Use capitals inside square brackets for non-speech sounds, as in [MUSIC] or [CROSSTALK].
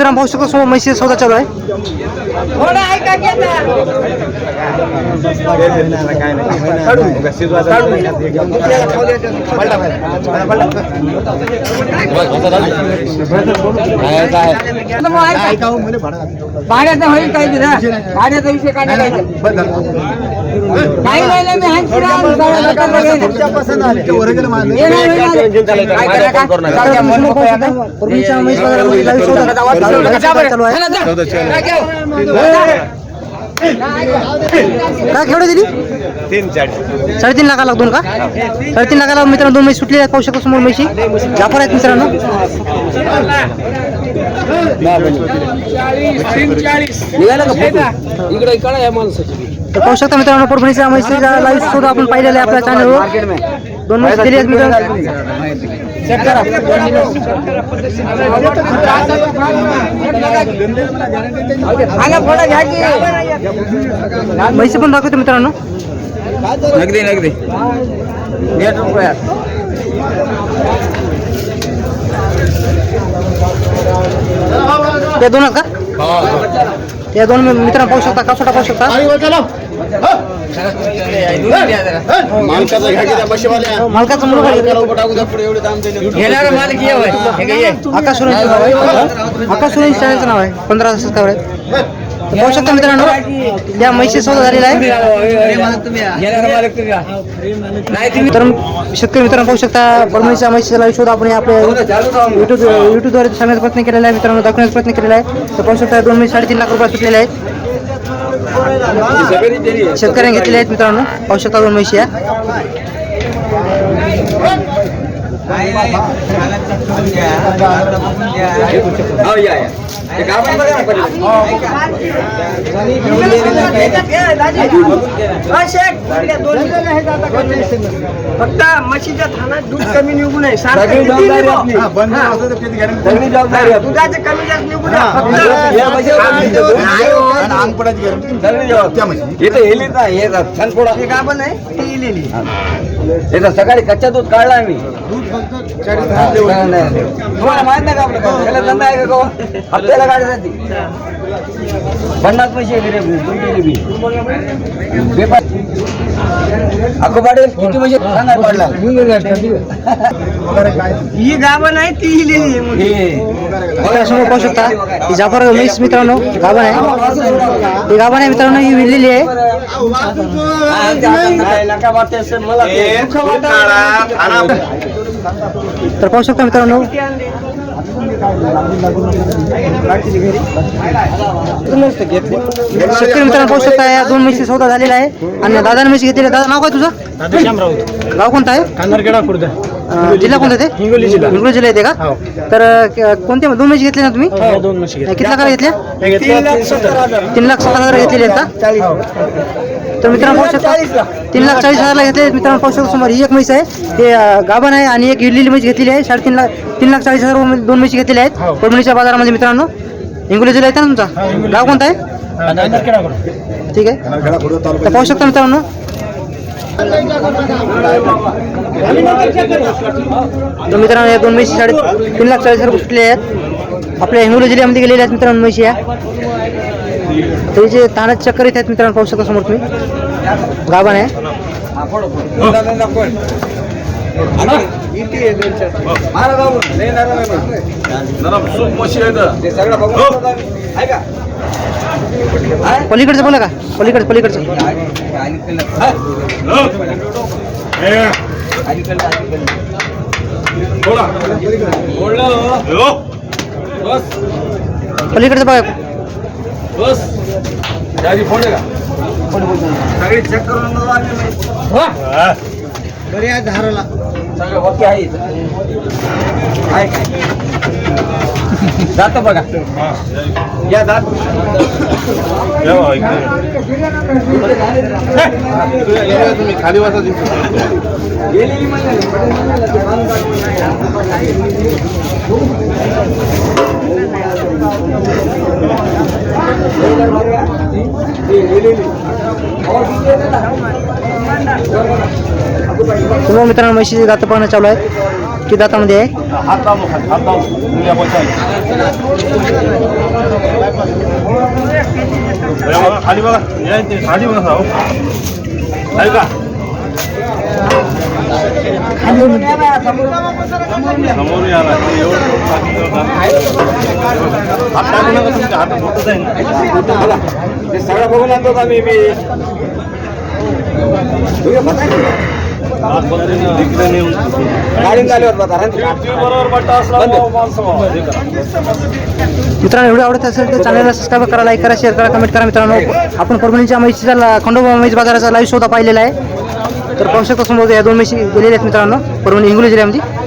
मित्रांनो पाहू शकतो समोर म्हशीचा सौदा चालू आहे. भाड्याचा होईल काय ना भाड्याचा विषय काय नाही नाही मी नाही. काय करा का? जाऊ द्या, म्हणून नको आता. पूर्वीच्या म्हैस बाजारामध्ये live सौदा चालू आहे काय खेळ दिली? साडेतीन लाखाला दोन का? साडेतीन लाखाला मित्रांनो दोन म्हशी सुटलेल्या आहेत. पाहू शकतो समोर म्हशी. जाफर आहेत मित्रांनो. इकडे इकडे या माणसाची. तर पाहू शकता मित्रांनो परभणीच्या म्हशीचा लाईव्ह सौदा आपण पाहिलेला आहे आपल्या चॅनलवर दोन म्हशी दिली आहेत मित्रांनो आला फोडा घ्या की म्हशी पण दाखवतो मित्रांनो नगदी नगदी त्या दोन आहेत का त्या दोन मित्रांनो पाहू शकता कासोटा पाहू शकता? मालकाचा मुलगा ये. हे ये. आकाश आहे. आकाश चॅनलचं नाव आहे. पंधरा तर पाहू शकता मित्रांनो त्या म्हशी सौदा झालेला आहे. तर शेतकरी मित्रांनो शकता म्हशीचा लाईव्ह शोध आपण आपल्या युट्यूब युट्यूबद्वारे सांगण्याचा प्रयत्न केलेला आहे मित्रांनो दाखवण्याचा प्रयत्न केलेला आहे. तर पाहू शकता दोन साडेतीन लाख रुपये सुटलेले आहेत. शेतकऱ्यांनी घेतलेले आहेत मित्रांनो या या, फक्त म्हशीच्या थानात दूध कमी निघू नये. दुधाचे कमी जास्त निघू नये. फक्त हे गाभण आहे ती इलेली हे. सकाळी कच्चा दूध काढला आम्ही. नाही, नाही. तुम्हाला माहीत नाही का आपलं? धंदा आहे का [LAUGHS] गाव? हप्त्याला गाडी जाते पन्नास पैसे गेले रे, दोन गेले बी. बेपार. अख्खं पाडेल किती पैसे सांगा पडला ही गाभण आहे ती इलेली आहे मुली. हे बघा समोर पाहू शकता ही जाफर म्हैस मित्रांनो गाभण आहे ही गाभण आहे मित्रांनो ही विरलेली आहे नाही, नका वाटते असं मला ते दुःख वाटतं. तर पाहू शकता मित्रांनो शेतकरी मित्रांनो पाहू शकता या दोन म्हशी सौदा झालेला आहे. आणि दादा म्हशी घेतलेली. दादा नाव काय तुझं? गाव कोणतं आहे? कांदरखेडा खुर्द. अं, जिल्हा कोणता ते? हिंगोली जिल्हा. हिंगोली जिल्हा येते का? हो. तर अं, क- कोणते दोन म्हशी घेतले ना तुम्ही? हो, दोन म्हशी घेतल्या. किती लाखाला घेतल्या? हे तीन सत्तर. तीन लाख सत्तर हजार घेतलेले आहेत का? हो. तर मित्रांनो पाहू शकता. तीन लाख चाळीस हजारला घेतले. मित्रांनो पाहू शकता. समोर ही एक म्हैस आहे. ते अं, गाभण आहे आणि एक हिरलेली म्हैस घेतलेली आहे. साडेतीन लाख तीन लाख चाळीस हजार रुपये दोन म्हशी घेतलेल्या. आहेत. परभणीच्या बाजारामध्ये मित्रांनो. हिंगोली जिल्हा येते ना तुमचा? गाव कोणता आहे? हा. ठीक आहे. तर पाहू शकता मित्रांनो. तर मित्रांनो या दोन म्हशी साडे तीन लाख चाळीस हजार सुटले आहेत. आपल्या हिंगोली जिल्ह्यामध्ये गेलेल्या आहेत मित्रांनो म्हशी या. ते जे तानात चक्कर येत आहेत मित्रांनो पाहू शकता समोर तुम्ही. गाभण आहे मारा जाऊ. लय नरम आहे मग. ते सगळं बघून आहे का? आहे? पलीकडचं बोला का? पलीकडचं पलीकडचं. अलीकडलं. पलीकडचं बघा. सगळी check करून आणलं आम्ही माहिती. सगळं ओके आहे. आहे? जातं बघा. या जात गेलेली म्हणलं. तुम्हाला मित्रांनो म्हशीचे दात पाहणं चालू आहेत की दातामध्ये आहे हात लावून हात हात लावून दुनिया बचाई बघा खाली बघा या इथे, खाली बघा साहेब. समोर ते सगळं बघून आणतो का मी मी मित्रांनो एवढं आवडत असेल तर चॅनलला सबस्क्राईब करा लाईक करा शेअर करा कमेंट करा मित्रांनो. आपण परभणीच्या म्हैशीचा खंडोबा मैच बाजाराचा लाईव्ह शोधा पाहिलेला आहे. तर पाहू शकता समोर या दोन म्हशी गेलेल्या आहेत मित्रांनो. परभणी हिंगोली जिल्ह्यामध्ये